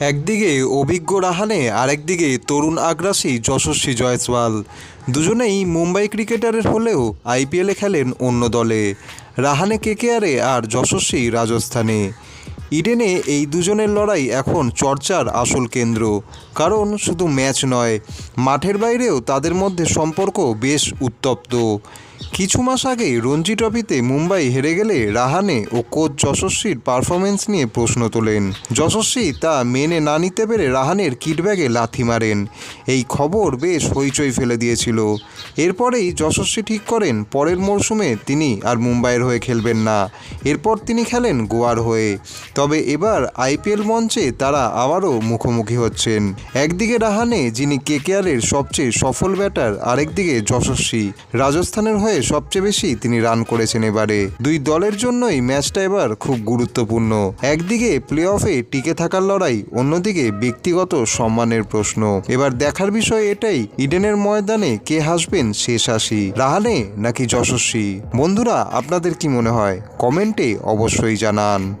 একদিকে অভিজ্ঞ রাহানে, আরেকদিকে তরুণ আগ্রাসী যশস্বী জয়সওয়াল। দুজনেই মুম্বাই ক্রিকেটারের হলেও আইপিএলে খেলেন অন্য দলে। রাহানে কেকেআরে আর যশস্বী রাজস্থানে। ইডেনে এই দুজনের লড়াই এখন চর্চার আসল কেন্দ্র। কারণ শুধু ম্যাচ নয়, মাঠের বাইরেও তাদের মধ্যে সম্পর্ক বেশ উত্তপ্ত। কিছু মাস আগে রঞ্জি ট্রফিতে মুম্বাই হেরে গেলে রাহানে ও কোচ যশস্বীর পারফরমেন্স নিয়ে প্রশ্ন তোলেন। যশস্বী তা মেনে না নিতে পেরে রাহানের কিটব্যাগে লাথি মারেন। এই খবর বেশ হইচই ফেলে দিয়েছিল। এরপরেই যশস্বী ঠিক করেন, পরের মরশুমে তিনি আর মুম্বাইয়ের হয়ে খেলবেন না। এরপর তিনি খেলেন গোয়ার হয়ে। তবে এবার আইপিএল মঞ্চে তারা আবারও মুখোমুখি হচ্ছেন। একদিকে রাহানে, যিনি কেকেআরের সবচেয়ে সফল ব্যাটার, আরেকদিকে যশস্বী। রাজস্থানের হয়ে সবচেয়ে বেশি তিনি রান করেছেন এবারে। দুই দলের জন্যই ম্যাচটা এবার খুব গুরুত্বপূর্ণ। একদিকে প্লে অফে টিকে থাকার লড়াই, অন্যদিকে ব্যক্তিগত সম্মানের প্রশ্ন। এবার দেখার বিষয় এটাই, ইডেনের ময়দানে কে হাসবেন শেষ হাসি রাহানে নাকি যশস্বী? বন্ধুরা, আপনাদের কি মনে হয়? কমেন্টে অবশ্যই জানান।